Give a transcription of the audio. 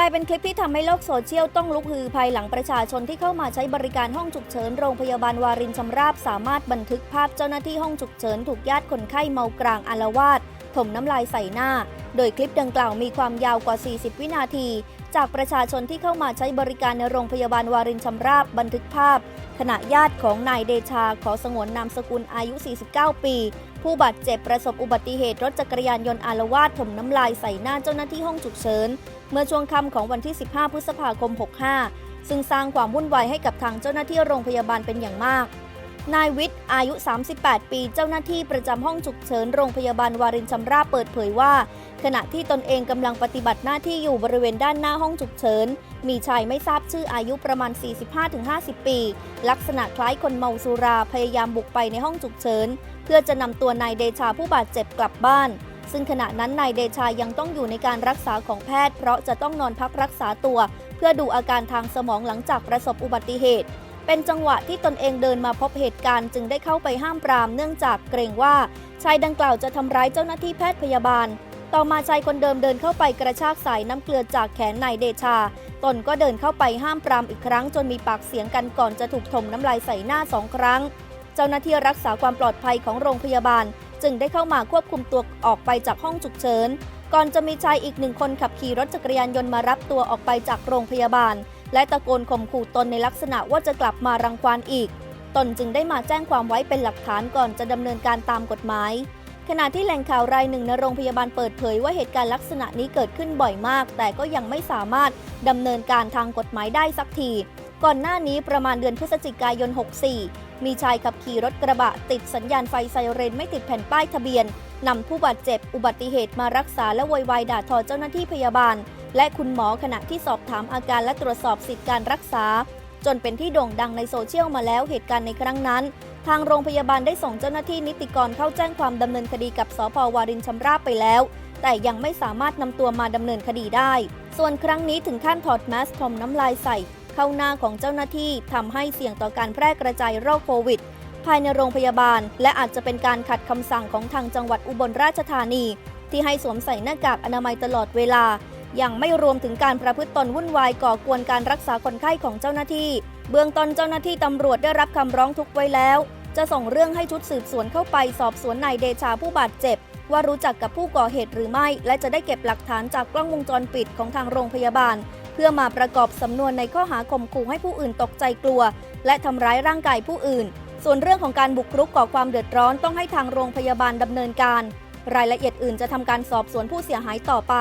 กลายเป็นคลิปที่ทำให้โลกโซเชียลต้องลุกฮือภายหลังประชาชนที่เข้ามาใช้บริการห้องฉุกเฉินโรงพยาบาลวารินชำราบสามารถบันทึกภาพเจ้าหน้าที่ห้องฉุกเฉินถูกญาติคนไข้เมากรางอารวาส ถมน้ำลายใส่หน้า โดยคลิปดังกล่าวมีความยาวกว่า 40 วินาที จากประชาชนที่เข้ามาใช้บริการในโรงพยาบาลวารินชำราบบันทึกภาพ ขณะญาติของนายเดชาขอสงวนนามสกุลอายุ 49 ปี ผู้บาดเจ็บประสบอุบัติเหตุรถจักรยานยนต์อารวาสถมน้ำลายใส่หน้าเจ้าหน้าที่ห้องฉุกเฉินเมื่อช่วงค่ำของวันที่ 15 พฤษภาคม 65 ซึ่งสร้างความวุ่นวายให้กับทางเจ้าหน้าที่โรงพยาบาลเป็นอย่างมาก นายวิทย์อายุ 38 ปี เจ้าหน้าที่ประจำห้องฉุกเฉินโรงพยาบาลวารินชำราบเปิดเผยว่า ขณะที่ตนเองกำลังปฏิบัติหน้าที่อยู่บริเวณด้านหน้าห้องฉุกเฉิน มีชายไม่ทราบชื่ออายุประมาณ 45-50 ปี ลักษณะคล้ายคนเมาสุราพยายามบุกไปในห้องฉุกเฉิน เพื่อจะนำตัวนายเดชาผู้บาดเจ็บกลับบ้าน ซึ่งขณะนั้นนายเดชายังต้องอยู่ในการรักษาของแพทย์ เพราะจะต้องนอนพักรักษาตัว เพื่อดูอาการทางสมองหลังจากประสบอุบัติเหตุ เป็นจังหวะที่ตนเองเดินมาพบเหตุการณ์จึงได้เข้าไปห้ามปรามเนื่องจากเกรงว่าชายดังกล่าวจะทำร้ายเจ้าหน้าที่แพทย์พยาบาล ต่อมาชายคนเดิมเดินเข้าไปกระชากสายน้ำเกลือจากแขนนายเดชา ตนก็เดินเข้าไปห้ามปรามอีกครั้งจนมีปากเสียงกันก่อนจะถูกถมน้ำลายใส่หน้าสองครั้ง เจ้าหน้าที่รักษาความปลอดภัยของโรงพยาบาล จึงได้เข้ามาควบคุมตัวออกไปจากห้องฉุกเฉิน ก่อนจะมีชายอีกหนึ่งคนขับขี่รถจักรยานยนต์มารับตัวออกไปจากโรงพยาบาล และตะโกนข่มขู่ตนในลักษณะว่าจะกลับมารังควานอีก ตนจึงได้มาแจ้งความไว้เป็นหลักฐานก่อนจะดำเนินการตามกฎหมาย ขณะที่แหล่งข่าวรายหนึ่งในโรงพยาบาลเปิดเผยว่าเหตุการณ์ลักษณะนี้เกิดขึ้นบ่อยมาก แต่ก็ยังไม่สามารถดำเนินการทางกฎหมายได้สักที ก่อนหน้านี้ประมาณเดือนพฤศจิกายน 64 มีชายขับขี่รถกระบะติดสัญญาณไฟไซเรนไม่ติดแผ่นป้ายทะเบียนนำผู้บาดเจ็บอุบัติเหตุมารักษาและโวยวายด่าทอเจ้าหน้าที่พยาบาล และคุณหมอขณะที่สอบถามอาการและตรวจสอบสิทธิการรักษา จนเป็นที่โด่งดังในโซเชียลมาแล้วเหตุการณ์ในครั้งนั้น ทางโรงพยาบาลได้ส่งเจ้าหน้าที่นิติกรเข้าแจ้งความดำเนินคดีกับสพวารินชำราบไปแล้ว แต่ยังไม่สามารถนำตัวมาดำเนินคดีได้ ส่วนครั้งนี้ถึงขั้นถอดแมสถมน้ำลายใส่ เข้าหน้าของเจ้าหน้าที่ทำให้เสี่ยงต่อการแพร่กระจายโรคโควิดภายในโรงพยาบาล และอาจจะเป็นการขัดคำสั่งของทางจังหวัดอุบลราชธานี ที่ให้สวมใส่หน้ากากอนามัยตลอดเวลา ยังไม่รวมถึงการประพฤติตนวุ่นวายก่อกวนการรักษาคนไข้ของเจ้าหน้าที่ เบื้องต้นเจ้าหน้าที่ตำรวจได้รับคำร้องทุกข์ไว้แล้ว จะส่งเรื่องให้ชุดสืบสวนเข้าไปสอบสวนนายเดชาผู้บาดเจ็บ ว่ารู้จักกับผู้ก่อเหตุหรือไม่ และจะได้เก็บหลักฐานจากกล้องวงจรปิดของทางโรงพยาบาล เพื่อมาประกอบสำนวนในข้อหาข่มขู่ให้ผู้อื่นตกใจกลัว และทำร้ายร่างกายผู้อื่น ส่วนเรื่องของการบุกรุกก่อความเดือดร้อนต้องให้ทางโรงพยาบาลดำเนินการ รายละเอียดอื่นจะทำการสอบสวนผู้เสียหายต่อไป